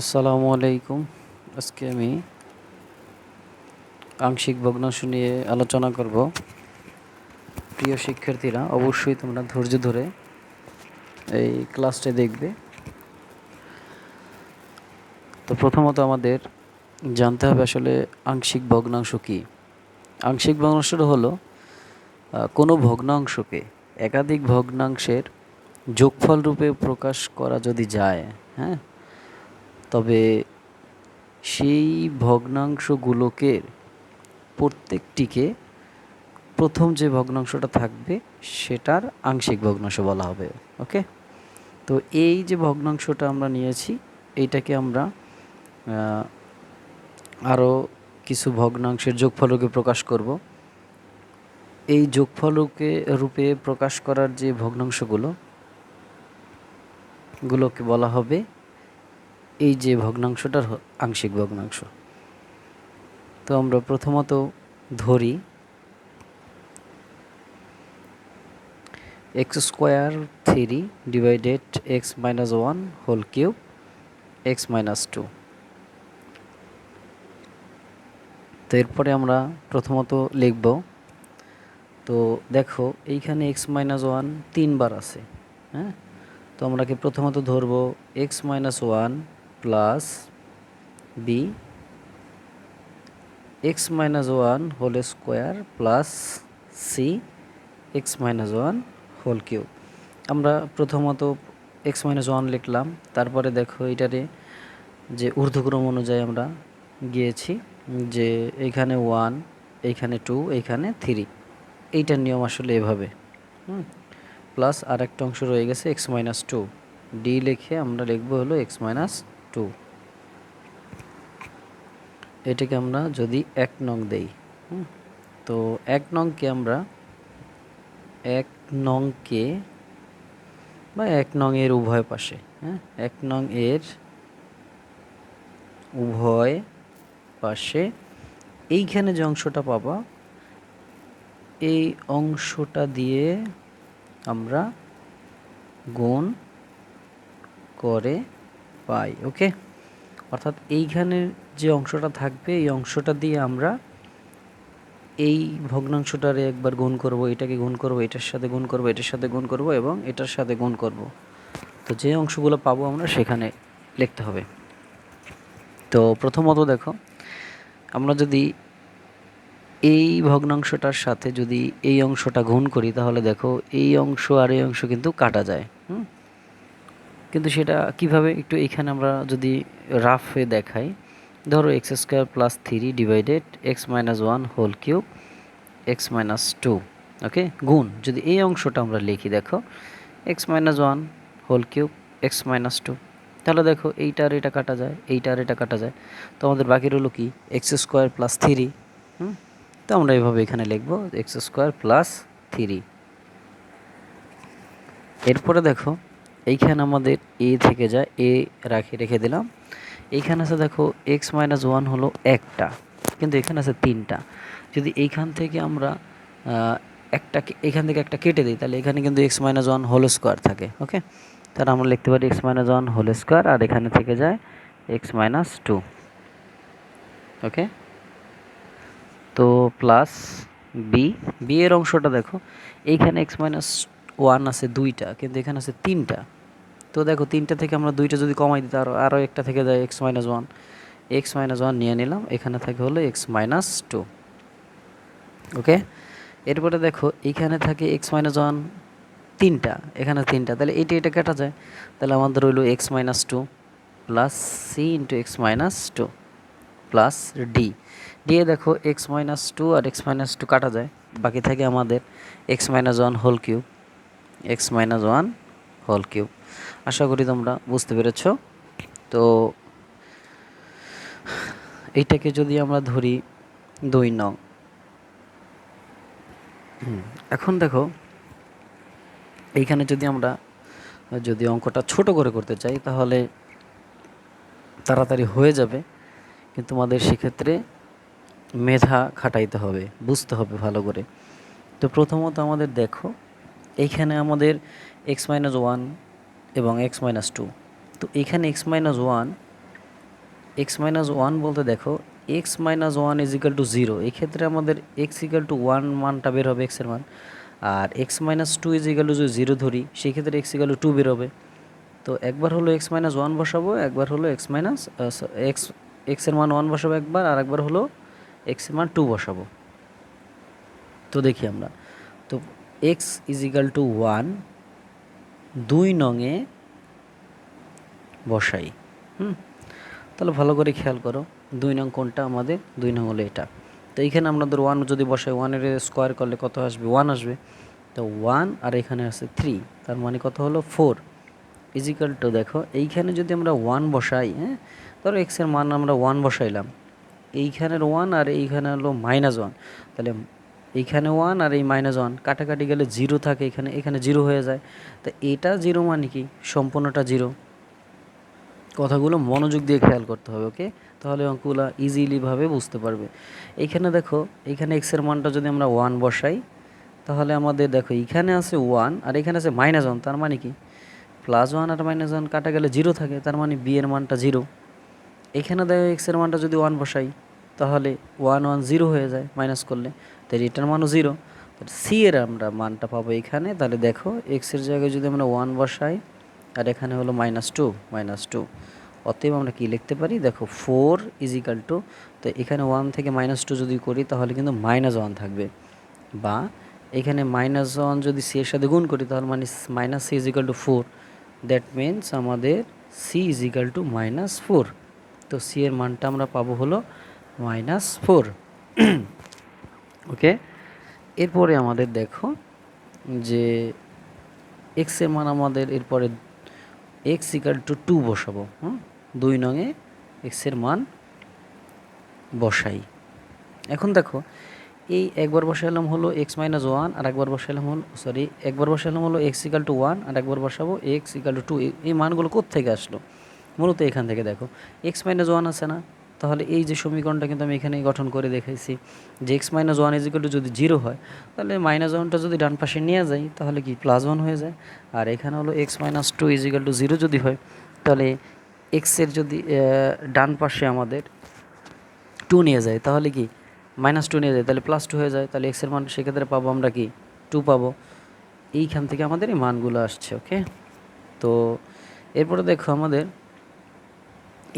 আসসালামু আলাইকুম। আজকে আমি আংশিক ভগ্নাংশ নিয়ে আলোচনা করব। প্রিয় শিক্ষার্থীরা, অবশ্যই তোমরা ধৈর্য ধরে এই ক্লাসটা দেখবে। তো প্রথমত আমাদের জানতে হবে আসলে আংশিক ভগ্নাংশ কী। আংশিক ভগ্নাংশটা হলো কোনো ভগ্নাংশকে একাধিক ভগ্নাংশের যোগফল রূপে প্রকাশ করা যদি যায় হ্যাঁ তবে সেই ভগ্নাংশগুলোকে প্রত্যেকটিকে প্রথম যে ভগ্নাংশটা থাকবে সেটার আংশিক ভগ্নাংশ বলা হবে, ওকে? তো এই যে ভগ্নাংশটা আমরা নিয়েছি, এইটাকে আমরা আরও কিছু ভগ্নাংশের যোগফলকে প্রকাশ করব। এই যোগফলকে রূপে প্রকাশ করার যে ভগ্নাংশগুলো, গুলোকে বলা হবে এই যে ভগ্নাংশটার আংশিক ভগ্নাংশ। তো আমরা প্রথমত ধরি x square three divided x minus one whole cube x minus two. তো এরপরে আমরা প্রথমত লিখব, তো দেখো এইখানে এক্স মাইনাস ওয়ান তিনবার আছে হ্যাঁ? তো আমরা কি প্রথমত ধরবো x minus one plus b x minus one whole square plus c x minus one whole cube আমরা প্রথমত এক্স মাইনাস ওয়ান লিখলাম, তারপরে দেখো এটারে যে ঊর্ধ্বক্রম অনুযায়ী আমরা গিয়েছি, যে এইখানে ওয়ান এইখানে টু এইখানে থ্রি এইটার নিয়ম আসলে এভাবে, হুম? প্লাস আর একটা অংশ রয়ে গেছে এক্স মাইনাস টু ডি লিখে আমরা লিখব হলো এক্স মাইনাস টু এটাকে আমরা যদি এক নং দেই তো এক নংকে আমরা এক নংকে বা এক নং এর উভয় পাশে হ্যাঁ? এক নং এর উভয় পাশে এইখানে যে অংশটা পাবা, এই অংশটা দিয়ে আমরা গুণ করে পাই ওকে অর্থাৎ এইখানের যে অংশটা থাকবে, এই অংশটা দিয়ে আমরা এই ভগ্নাংশটারে একবার গুণ করব, এটাকে গুণ করব, এটার সাথে গুণ করব, এটার সাথে গুণ করব এবং এটার সাথে গুণ করব। তো যে অংশগুলো পাবো আমরা সেখানে লিখতে হবে। তো প্রথমত দেখো, আমরা যদি এই ভগ্নাংশটার সাথে যদি এই অংশটা গুণ করি, তাহলে দেখো এই অংশ আর এই অংশ কিন্তু কাটা যায়, হুম? কিন্তু সেটা কীভাবে একটু এখানে আমরা যদি রাফ দেখাই, ধরো x square plus three divided x minus one whole cube x minus two okay গুণ, যদি এই অংশটা আমরা লিখি, দেখো x minus one whole cube x minus two তাহলে দেখো এইটার এটা কাটা যায়, এইটার এটা কাটা যায়, তো আমাদের বাকি রইল কি? এক্স স্কোয়ার প্লাস থ্রি হুম? তো আমরা এইভাবে এখানে লিখব এক্স স্কোয়ার প্লাস থ্রি এরপরে দেখো এইখানে আমাদের এ থেকে যায়, এ রাখি রেখে দিলাম। এইখানে আছে দেখো, এক্স মাইনাস ওয়ান হলো একটা, কিন্তু এখানে আছে তিনটা। যদি এইখান থেকে আমরা একটা এখান থেকে একটা কেটে দিই, তাহলে এখানে কিন্তু x minus one whole square থাকে, ওকে? তাহলে আমরা লিখতে পারি x minus one whole square, আর এখানে থেকে যায় এক্স মাইনাস টু, ওকে? তো প্লাস বি বি এর অংশটা দেখো, এইখানে এক্স মাইনাস ওয়ান আছে দুইটা, কিন্তু এখানে আছে তিনটা। তো দেখো, তিনটা থেকে আমরা দুইটা যদি কমাই দিতে আরও আরও একটা থেকে যায় x minus one x minus one নিয়ে নিলাম, এখানে থাকে হলো এক্স মাইনাস টু ওকে এরপরে দেখো, এখানে থাকে এক্স মাইনাস ওয়ান তিনটা, এখানে তিনটা। তাহলে এইটা এটা কাটা যায়। তাহলে আমাদের রইল x minus two plus c into x minus two plus d দিয়ে দেখো এক্স মাইনাস টু আর এক্স মাইনাস টু কাটা যায়। বাকি থাকে আমাদের x minus one whole cube x minus one whole cube. আশা করি তোমরা বুঝতে পেরেছ। তো এইটাকে যদি আমরা ধরি দুই নং। এখন দেখো, এইখানে যদি আমরা যদি অঙ্কটা ছোট করে করতে চাই, তাহলে তাড়াতাড়ি হয়ে যাবে। কিন্তু আমাদের সেক্ষেত্রে মেধা খাটাইতে হবে, বুঝতে হবে ভালো করে। তো প্রথমত আমাদের দেখো এইখানে আমাদের এক্স মাইনাস ওয়ান এবং এক্স মাইনাস টু তো এখানে x minus one x minus one বলতে দেখো x minus one is equal to zero এক্ষেত্রে আমাদের এক্স ইকাল টু ওয়ান মানটা বের হবে এক্সের মান। আর x minus two is equal to যদি জিরো ধরি, সেক্ষেত্রে এক্স ইকাল টু টু বের হবে। তো একবার হলো এক্স মাইনাস ওয়ান বসাবো, একবার হলো এক্স মাইনাস এক্স এক্সের মান ওয়ান বসাবো একবার, আর একবার হলো এক্সের মান টু বসাবো। তো দেখি আমরা। X is equal to one, দুই নঙে বসাই। হুম, তাহলে ভালো করে খেয়াল করো, দুই নং কোনটা আমাদের, দুই নং হলো এটা। তো এইখানে আমাদের ওয়ান যদি বসাই ওয়ানের স্কোয়ার করলে কত আসবে? ওয়ান আসবে। তো ওয়ান আর এখানে আছে থ্রি তার মানে কত হলো? ফোর ইজিক্যাল টু দেখো, এইখানে যদি আমরা ওয়ান বসাই হ্যাঁ ধরো এক্সের মান আমরা ওয়ান বসাইলাম। এইখানের ওয়ান আর এইখানে হলো মাইনাস ওয়ান তাহলে এইখানে ওয়ান আর এই মাইনাস ওয়ান কাটাকাটি গেলে জিরো থাকে এখানে এখানে জিরো হয়ে যায়। তো এটা জিরো মানে কি? সম্পূর্ণটা জিরো কথাগুলো মনোযোগ দিয়ে খেয়াল করতে হবে ওকে তাহলে অঙ্কগুলো ইজিলিভাবে বুঝতে পারবে। এইখানে দেখো এইখানে এক্সের মানটা যদি আমরা ওয়ান বসাই, তাহলে আমাদের দেখো, এখানে আছে ওয়ান আর এখানে আছে মাইনাস ওয়ান তার মানে কি? প্লাস ওয়ান আর মাইনাস ওয়ান কাটা গেলে জিরো থাকে, তার মানে বি এর মানটা জিরো এখানে দেখো এক্সের মানটা যদি ওয়ান বসাই, তাহলে ওয়ান ওয়ান জিরো হয়ে যায় মাইনাস করলে। তাহলে এটার মানও জিরো সি এর আমরা মানটা পাবো এখানে। তাহলে দেখো এক্সের জায়গায় যদি আমরা ওয়ান বসাই, আর এখানে হলো মাইনাস টু মাইনাস টু অতএব আমরা কি লিখতে পারি? দেখো ফোর ইজিক্যাল টু তো এখানে ওয়ান থেকে মাইনাস টু যদি করি, তাহলে কিন্তু মাইনাস ওয়ান থাকবে। বা এখানে মাইনাস ওয়ান যদি সি এর সাথে গুণ করি, তাহলে মানে minus c is equal to four that means আমাদের c is is equal to minus four তো সি এর মানটা আমরা পাবো হলো মাইনাস ফোর ওকে? এরপরে আমাদের দেখো যে এক্সের মান আমাদের এরপরে এক্স ইকাল টু টু বসাবো, হুম? দুই নঙে এক্সের মান বসাই। এখন দেখো, এই একবার বসাইলাম হলো এক্স মাইনাস ওয়ান আর একবার বসাইলাম হলো সরি একবার বসাইলাম হলো এক্স ইকাল টু ওয়ান আর একবার বসাবো এক্স ইকাল টু টু এই মানগুলো থেকে আসলো? মূলত এখান থেকে দেখো এক্স মাইনাস ওয়ান আছে না? তাহলে এই যে সমীকরণটা কিন্তু আমি এখানে গঠন করে দেখাইছি যে x minus one is to যদি জিরো হয়, তাহলে মাইনাস ওয়ানটা যদি ডান পাশে নিয়ে যাই, তাহলে কি প্লাস ওয়ান হয়ে যায়? আর এখানে হলো x minus two is to zero যদি হয়, তাহলে এক্সের যদি ডান পাশে আমাদের টু নিয়ে যায়, তাহলে কি মাইনাস টু নিয়ে যায়, তাহলে প্লাস টু হয়ে যায়, তাহলে এক্সের মান সেক্ষেত্রে পাবো আমরা কি টু পাবো। এইখান থেকে আমাদের এই মানগুলো আসছে ওকে তো এরপরে দেখো আমাদের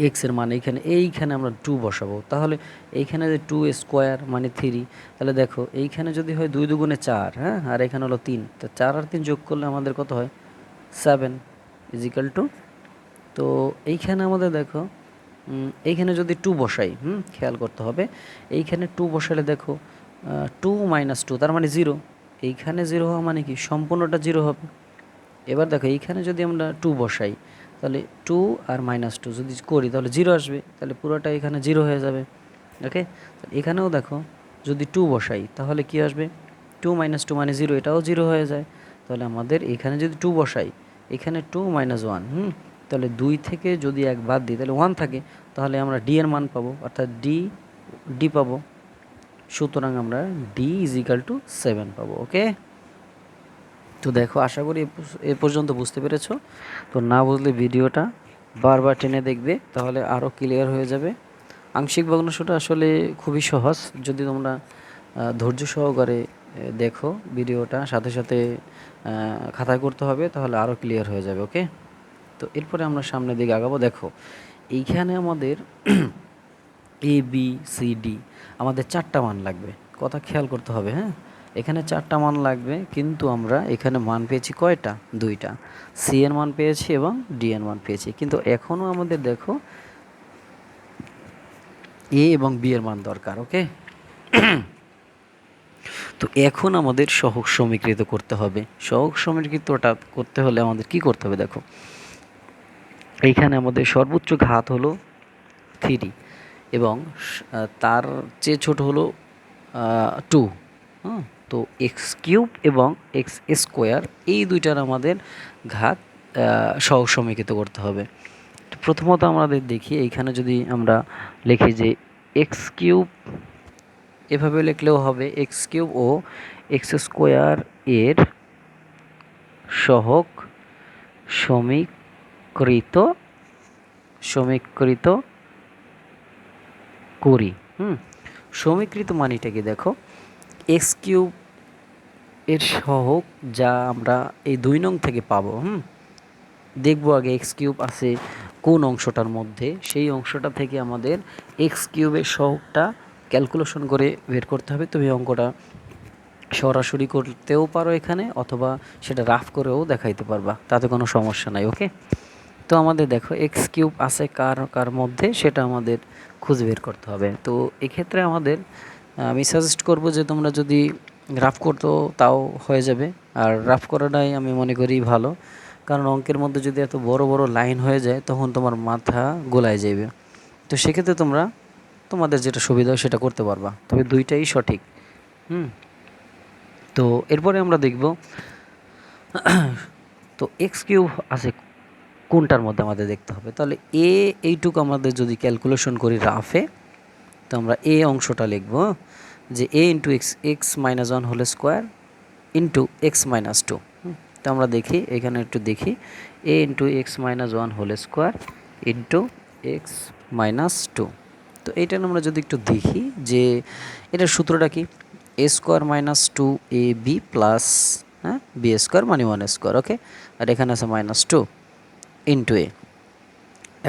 এক্সের মান এইখানে এইখানে আমরা টু বসাবো। তাহলে এইখানে যে টু স্কোয়ার মানে থ্রি তাহলে দেখো এইখানে যদি হয় দুই দুগুণে চার হ্যাঁ? আর এখানে হলো তিন। তো চার আর তিন যোগ করলে আমাদের কত হয়? সেভেন ইজিক্যাল টু তো এইখানে আমাদের দেখো এইখানে যদি টু বসাই, হুম? খেয়াল করতে হবে। এইখানে টু বসালে দেখো টু মাইনাস টু তার মানে জিরো এইখানে জিরো হওয়া মানে কি? সম্পূর্ণটা জিরো হবে। এবার দেখো এইখানে যদি আমরা টু বসাই তাহলে টু আর মাইনাস টু যদি করি, তাহলে জিরো আসবে। তাহলে পুরোটা এখানে জিরো হয়ে যাবে। ওকে এখানেও দেখো, যদি টু বসাই, তাহলে কি আসবে? টু মাইনাস টু মানে জিরো এটাও জিরো হয়ে যায়। তাহলে আমাদের এখানে যদি টু বসাই, এখানে টু মাইনাস ওয়ান হুম? তাহলে দুই থেকে যদি এক বাদ দিই, তাহলে ওয়ান থাকে। তাহলে আমরা ডি এর মান পাবো, অর্থাৎ ডি ডি পাবো। সুতরাং আমরা d is equal to seven পাবো ওকে তো দেখো, আশা করি এ পর্যন্ত বুঝতে পেরেছ। তো না বুঝলে ভিডিওটা বারবার টেনে দেখবে, তাহলে আরও ক্লিয়ার হয়ে যাবে। আংশিক ভগ্নাংশটা আসলে খুবই সহজ। যদি তোমরা ধৈর্য সহকারে দেখো ভিডিওটা, সাথে সাথে খাতা করতে হবে, তাহলে আরও ক্লিয়ার হয়ে যাবে, ওকে? তো এরপরে আমরা সামনের দিকে আগাবো। দেখো, এইখানে আমাদের এ বি সি ডি আমাদের চারটা মান লাগবে। কথা খেয়াল করতে হবে হ্যাঁ? এখানে চারটা মান লাগবে, কিন্তু আমরা এখানে মান পেয়েছি কয়টা? দুইটা। সি এর মান পেয়েছি এবং ডি এর মান পেয়েছি। কিন্তু এখনও আমাদের দেখো এ এবং বি এর মান দরকার ওকে তো এখন আমাদের সহক সমীকৃত করতে হবে। সহক সমীকৃতটা করতে হলে আমাদের কি করতে হবে দেখো? এইখানে আমাদের সর্বোচ্চ ঘাত হলো থ্রি এবং তার চেয়ে ছোট হলো টু হ্যাঁ তো এক্স কিউব এবং এক্স স্কোয়ার, এই দুইটার আমাদের ঘাত সহসমীকৃত করতে হবে। প্রথমত আমাদের দেখি, এইখানে যদি আমরা লিখি যে এক্স কিউব, এভাবে লিখলেও হবে এক্স কিউব ও এক্স স্কোয়ার এর সহক সমীকৃত সমীকৃত করি। হুম, সমীকৃত মানিটা কি দেখো? এক্স কিউব এর সহগ যা আমরা এই দুই নং থেকে পাবো, হুম? দেখব আগে এক্স কিউব আছে কোন অংশটার মধ্যে। সেই অংশটা থেকে আমাদের এক্স কিউবের সহগটা ক্যালকুলেশন করে বের করতে হবে। তুমি অঙ্কটা সরাসরি করতেও পারো এখানে, অথবা সেটা রাফ করেও দেখাইতে পারবা। তাতে কোনো সমস্যা নাই ওকে তো আমাদের দেখো এক্স কিউব আছে কার কার মধ্যে, সেটা আমাদের খুঁজে বের করতে হবে। তো এক্ষেত্রে আমাদের আমি সাজেস্ট করব যে তোমরা যদি রাফ করতো তাও হয়ে যাবে। আর রাফ করাটাই আমি মনে করি ভালো। কারণ অঙ্কের মধ্যে যদি এত বড় বড় লাইন হয়ে যায়, তখন তোমার মাথা গোলায় যাবে তো সেক্ষেত্রে তোমরা তোমাদের যেটা সুবিধা সেটা করতে পারবা। তবে দুইটাই সঠিক। হুম? তো এরপরে আমরা দেখব, তো এক্স কিউব আছে কোনটার মধ্যে আমাদের দেখতে হবে। তাহলে এ এইটুকু আমাদের যদি ক্যালকুলেশন করি রাফে তো আমরা এ অংশটা লিখব যে a into x x minus one whole square into x minus two তো আমরা দেখি, এখানে একটু দেখি, a into x minus one whole square into x minus two তো এইটা আমরা যদি একটু দেখি, যে এটার সূত্রটা কি? A square minus two a b plus হ্যাঁ? বি স্কোয়ার মানে ওয়ান স্কোয়ার ওকে আর এখানে আছে মাইনাস টু ইন্টু এ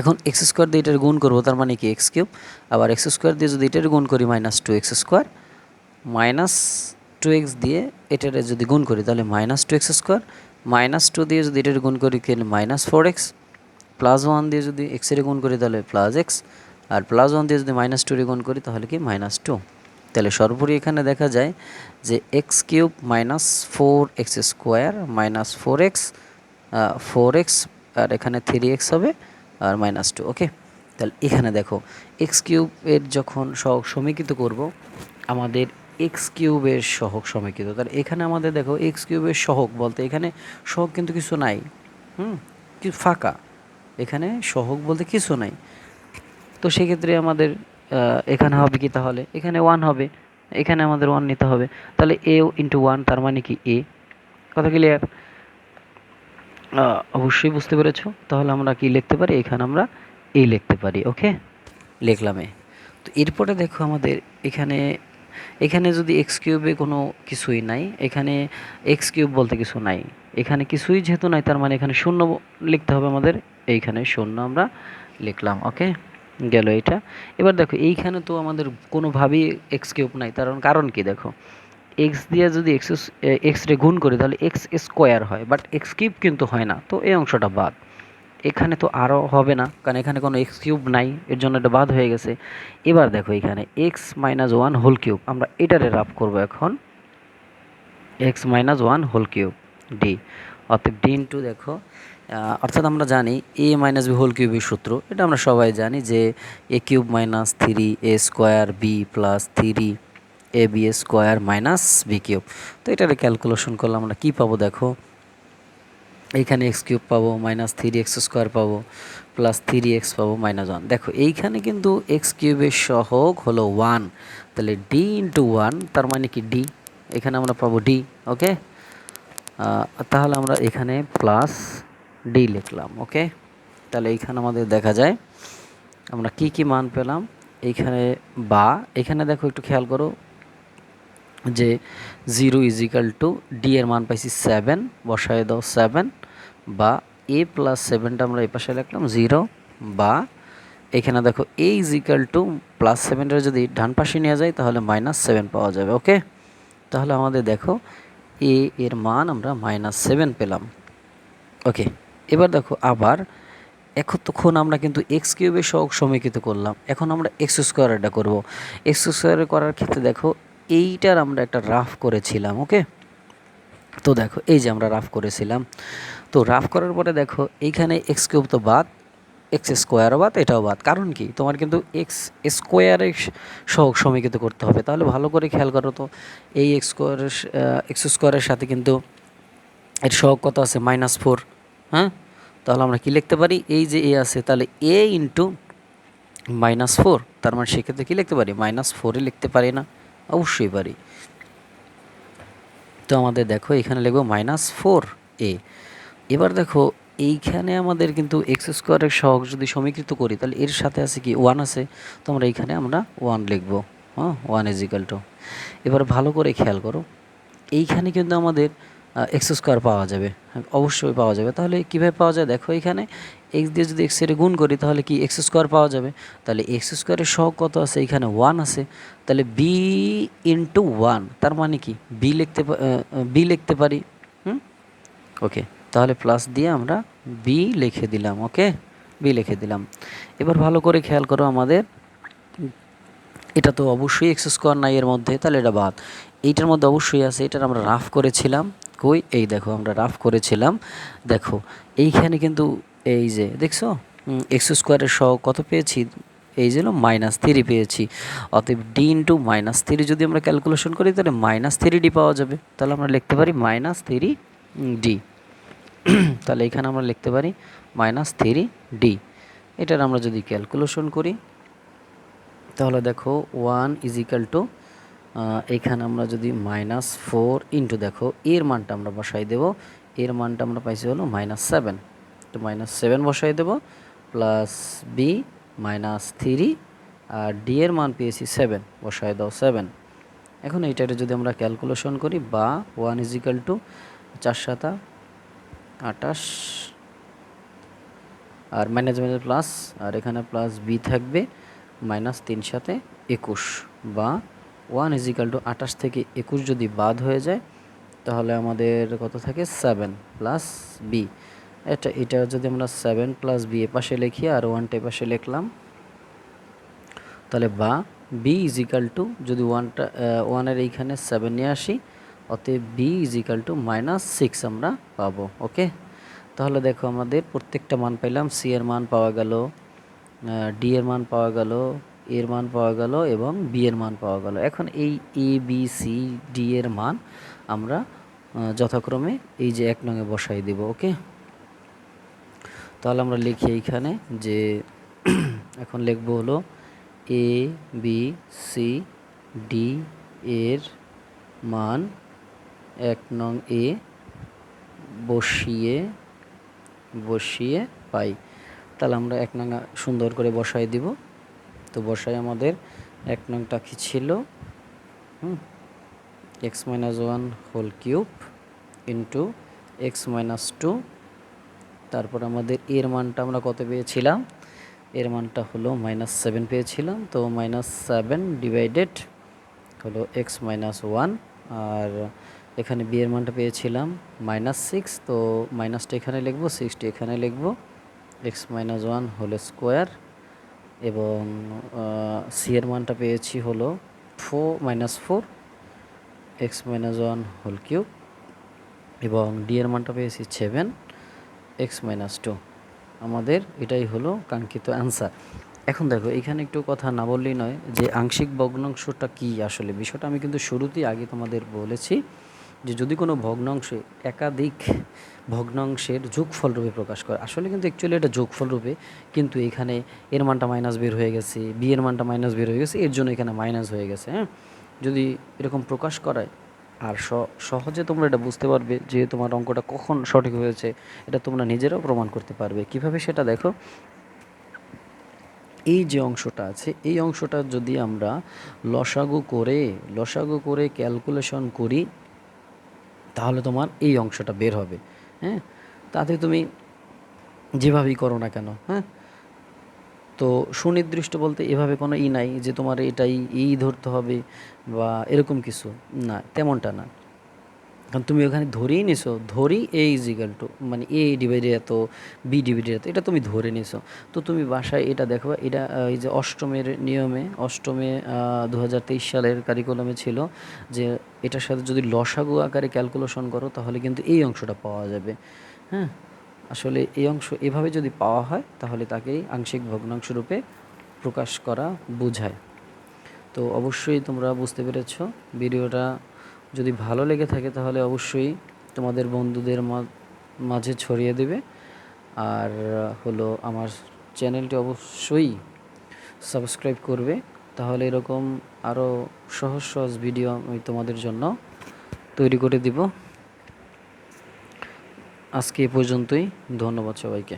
এখন এক্স স্কোয়ার দিয়ে এটার গুণ করব, তার মানে কি এক্স কিউব? আবার এক্স স্কোয়ার দিয়ে যদি এটার গুণ করি minus two x square, minus two x দিয়ে এটার যদি গুণ করি, তাহলে minus two x square, minus two দিয়ে যদি এটার গুণ করি তাহলে minus four x, plus one দিয়ে যদি এক্সের গুণ করি তাহলে প্লাস এক্স, আর প্লাস ওয়ান দিয়ে যদি মাইনাস টু গুণ করি তাহলে কি মাইনাস টু। তাহলে সর্বোপরি এখানে দেখা যায় যে x cube minus four x square minus four x four x, আর এখানে থ্রি এক্স হবে আর মাইনাস টু ওকে তাহলে এখানে দেখো এক্স কিউবের যখন সহগ সমীকৃত করব, আমাদের এক্স কিউবের সহগ সমীকৃত। তাহলে এখানে আমাদের দেখো এক্স কিউবের সহগ বলতে এখানে সহগ কিন্তু কিছু নাই, হুম? কি ফাঁকা। এখানে সহগ বলতে কিছু নাই। তো সেক্ষেত্রে আমাদের এখানে হবে কি তাহলে? এখানে ওয়ান হবে, এখানে আমাদের ওয়ান নিতে হবে। তাহলে এ ইন্টু ওয়ান তার মানে কি এ কথা ক্লিয়ার অবশ্যই বুঝতে পেরেছ। তাহলে আমরা কি লিখতে পারি? এখানে আমরা এ লিখতে পারি ওকে লিখলাম এ তো এরপরে দেখো আমাদের এখানে এখানে যদি এক্স কিউবে কোনো কিছুই নাই, এখানে এক্স কিউব বলতে কিছু নাই। এখানে কিছুই যেহেতু নাই, তার মানে এখানে শূন্য লিখতে হবে আমাদের। এইখানে শূন্য আমরা লিখলাম ওকে গেল এটা। এবার দেখো, এইখানে তো আমাদের কোনোভাবেই এক্স কিউব নাই কারণ কারণ কি দেখো? এক্স দিয়ে যদি এক্স এক্স রে গুণ করি, তাহলে এক্স স্কোয়ার হয় বাট এক্স কিউব কিন্তু হয় না, তো এই অংশটা বাদ। এখানে তো আরও হবে না, কারণ এখানে কোনো এক্স কিউব নাই, এর জন্য এটা বাদ হয়ে গেছে। এবার দেখো এখানে x minus one whole cube আমরা এটারে রাফ করব এখন x minus one whole cube d অর্থাৎ ডি ইন্টু দেখো অর্থাৎ আমরা জানি এ মাইনাস বি হোল কিউবের সূত্র, এটা আমরা সবাই জানি যে a cube minus three a square b plus three a b square minus b cube তো এটার ক্যালকুলেশন করলে আমরা কী পাবো দেখো? এইখানে এক্স কিউব পাবো মাইনাস থ্রি এক্স স্কোয়ার পাবো প্লাস থ্রি এক্স পাবো মাইনাস ওয়ান দেখো, এইখানে কিন্তু এক্স কিউবের সহগ হলো ওয়ান তাহলে ডি ইন্টু ওয়ান তার মানে কি ডি এখানে আমরা পাবো ডি ওকে তাহলে আমরা এখানে প্লাস ডি লিখলাম ওকে তাহলে এইখানে আমাদের দেখা যায়, আমরা কি কি মান পেলাম? এইখানে বা, এখানে দেখো একটু খেয়াল করো যে জিরো ইজিক্যাল টু ডি এর মান পাইছি সেভেন বসায় দাও সেভেন বা এ প্লাস সেভেনটা আমরা এই পাশে লিখলাম জিরো বা এখানে দেখো a is equal to plus সেভেনটা যদি ডান পাশে নিয়ে যায় তাহলে মাইনাস সেভেন পাওয়া যাবে ওকে তাহলে আমাদের দেখো এ এর মান আমরা মাইনাস সেভেন পেলাম ওকে এবার দেখো আবার তখন আমরা কিন্তু এক্স কিউবের সহগ সমীকৃত করলাম, এখন আমরা এক্স স্কোয়ারটা করব এক্স স্কোয়ার করার ক্ষেত্রে দেখো এইটার আমরা একটা রাফ করেছিলাম, ওকে? তো দেখো, এই যে আমরা রাফ করেছিলাম। তো রাফ করার পরে দেখো, এইখানে এক্স কিউব তো বাদ এক্স স্কোয়ারও বাদ, এটাও বাদ। কারণ কি? তোমার কিন্তু এক্স স্কোয়ারের সহগ সমীকৃত করতে হবে। তাহলে ভালো করে খেয়াল করো তো, এই এক্স স্কোয়ারের এক্স স্কোয়ারের সাথে কিন্তু এর সহগ কত আছে? মাইনাস ফোর হ্যাঁ? তাহলে আমরা কি লিখতে পারি? এই যে এ আছে, তাহলে এ ইন্টু মাইনাস ফোর তার মানে সেক্ষেত্রে কী লিখতে পারি? মাইনাস ফোরে লিখতে পারি না। অবশ্যই পারি। তো আমাদের দেখো, এখানে লিখব মাইনাস ফোর এ। এবার দেখো, এইখানে আমাদের কিন্তু এক্স স্কোয়ারের সহগ যদি সমীকৃত করি, তাহলে এর সাথে আছে কি? ওয়ান আছে। তো আমরা এইখানে আমরা ওয়ান লিখব। হ্যাঁ ওয়ান ইজ টু। এবার ভালো করে খেয়াল করো। এইখানে কিন্তু আমাদের এক্স স্কোয়ার পাওয়া যাবে। অবশ্যই পাওয়া যাবে। তাহলে কীভাবে পাওয়া যায়? দেখো এখানে এক্স দিয়ে যদি এক্সের গুণ করি, তাহলে কি এক্স স্কোয়ার পাওয়া যাবে? তাহলে এক্স স্কোয়ারের সহগ কত আছে? এখানে ওয়ান আছে। তাহলে বি ইন্টু ওয়ান তার মানে কি? বি লিখতে বি লিখতে পারি। হুম? ওকে তাহলে প্লাস দিয়ে আমরা বি লিখে দিলাম ওকে বি লিখে দিলাম। এবার ভালো করে খেয়াল করো আমাদের। এটা তো অবশ্যই এক্স স্কোয়ার নাই এর মধ্যে, তাহলে এটা বাদ। এইটার মধ্যে অবশ্যই আছে, এটার আমরা রাফ করেছিলাম। কই? এই দেখো, আমরা রাফ করেছিলাম। দেখো, এইখানে কিন্তু এই যে, দেখছ? এক্স স্কোয়ারের সহ কত পেয়েছি? এই যে মাইনাস থ্রি পেয়েছি। অতএব ডি ইন্টু মাইনাস থ্রি যদি আমরা ক্যালকুলেশন করি, তাহলে মাইনাস থ্রি ডি পাওয়া যাবে। তাহলে আমরা লিখতে পারি মাইনাস থ্রি ডি তাহলে এখানে আমরা লিখতে পারি মাইনাস থ্রি ডি এটার আমরা যদি ক্যালকুলেশন করি, তাহলে দেখো ওয়ান ইজিক্যাল টু এখানে আমরা যদি মাইনাস ফোর ইন্টু দেখো, এর মানটা আমরা বসাই দেব। এর মানটা আমরা পাইছি হলো মাইনাস সেভেন তো মাইনাস সেভেন বসাই দেব প্লাস বি মাইনাস থ্রি আর ডি এর মান পেয়েছি সেভেন বসাই দাও সেভেন এখন এইটারে যদি আমরা ক্যালকুলেশন করি, বা ওয়ান ইজিক্যাল টু চার সাতা আটাশ আর মাইনাস মাইনাস প্লাস আর এখানে প্লাস বি থাকবে মাইনাস তিন সাথে একুশ। বা ওয়ান ইজিক্যাল টু আটাশ থেকে একুশ যদি বাদ হয়ে যায়, তাহলে আমাদের কত থাকে? সেভেন প্লাস বি এটা এটা যদি আমরা সেভেন প্লাস বি এ পাশে লিখি আর ওয়ানটা পাশে লিখলাম, তাহলে বা বি ইজিক্যাল টু যদি ওয়ানটা ওয়ানের এইখানে সেভেন নিয়ে আসি, অতএব b is equal to minus six আমরা পাবো ওকে তাহলে দেখো আমাদের প্রত্যেকটা মান পাইলাম সি এর মান পাওয়া গেল ডি এর মান পাওয়া গেল এর মান পাওয়া গেল এবং বি এর মান পাওয়া গেল। এখন এই এ বি সি ডি এর মান আমরা যথাক্রমে এই যে এক নঙে বসাই দেব ওকে তাহলে আমরা লিখি এইখানে যে এখন লিখব হলো এ বি সি ডি এর মান এক নং এ বসিয়ে বসিয়ে পাই। তাহলে আমরা এক নং সুন্দর করে বসাই দিব। তো বসাই আমাদের এক নংটা কী ছিল? X minus one whole cube into x minus two তারপর আমাদের এর মানটা আমরা কত পেয়েছিলাম? এর মানটা হলো মাইনাস সেভেন পেয়েছিলাম, তো মাইনাস সেভেন ডিভাইডেড হলো এক্স মাইনাস ওয়ান আর এখানে বি এর মানটা পেয়েছিলাম মাইনাস সিক্স তো মাইনাসটা এখানে লিখব সিক্সটি এখানে লিখব x minus one whole square এবং সি এর মানটা পেয়েছি হলো four minus four x minus one whole cube এবং ডি এর মানটা পেয়েছি সেভেন এক্স মাইনাস টু। আমাদের এটাই হলো কাঙ্ক্ষিত অ্যান্সার। এখন দেখো, এখানে একটু কথা না বললেই নয় যে আংশিক ভগ্নাংশটা কি আসলে। বিষয়টা আমি কিন্তু শুরুতেই আগে তোমাদের বলেছি যে যদি কোনো ভগ্নাংশে একাধিক ভগ্নাংশের যোগফল রূপে প্রকাশ করে, আসলে কিন্তু অ্যাকচুয়ালি এটা যোগফল রূপে, কিন্তু এখানে এর মানটা মাইনাস বের হয়ে গেছে বি এর মানটা মাইনাস বের হয়ে গেছে, এর জন্য এখানে মাইনাস হয়ে গেছে হ্যাঁ? যদি এরকম প্রকাশ করায় আর সহজে তোমরা এটা বুঝতে পারবে যে তোমার অঙ্কটা কখন সঠিক হয়েছে। এটা তোমরা নিজেরাও প্রমাণ করতে পারবে। কীভাবে সেটা দেখো? এই যে অংশটা আছে, এই অংশটা যদি আমরা লসাগু করে লসাগু করে ক্যালকুলেশন করি, তাহলে তোমার এই অংশটা বের হবে। হ্যাঁ? তাতে তুমি যেভাবেই করো না কেন হ্যাঁ? তো সুনির্দিষ্ট বলতে এভাবে কোনো ই নাই যে তোমার এটাই, এই ধরতে হবে বা এরকম কিছু না, তেমনটা না। কারণ তুমি ওখানে ধরেই নিছো ধরি এ ইজিক্যাল টু মানে এ ডিভাইডেড এত বি ডিভাইডেড এত, এটা তুমি ধরে নিছো। তো তুমি বাসায় এটা দেখো এটা এই যে অষ্টমের নিয়মে, অষ্টমে দু হাজার তেইশ সালের কারিকুলামে ছিল যে এটার সাথে যদি লসাগু আকারে ক্যালকুলেশন করো তাহলে কিন্তু এই অংশটা পাওয়া যাবে। হ্যাঁ? আসলে এই অংশ এভাবে যদি পাওয়া হয়, তাহলে তাকেই আংশিক ভগ্নাংশ রূপে প্রকাশ করা বোঝায়। তো অবশ্যই তোমরা বুঝতে পেরেছ, ভিডিওটা যদি ভালো লেগে থাকে তাহলে অবশ্যই তোমাদের বন্ধুদের মাঝে ছড়িয়ে দেবে। আর হলো আমার চ্যানেলটি অবশ্যই সাবস্ক্রাইব করবে। তাহলে এরকম আরও সহজ সহজ ভিডিও আমি তোমাদের জন্য তৈরি করে দিব। আজকে এ পর্যন্তই। ধন্যবাদ সবাইকে।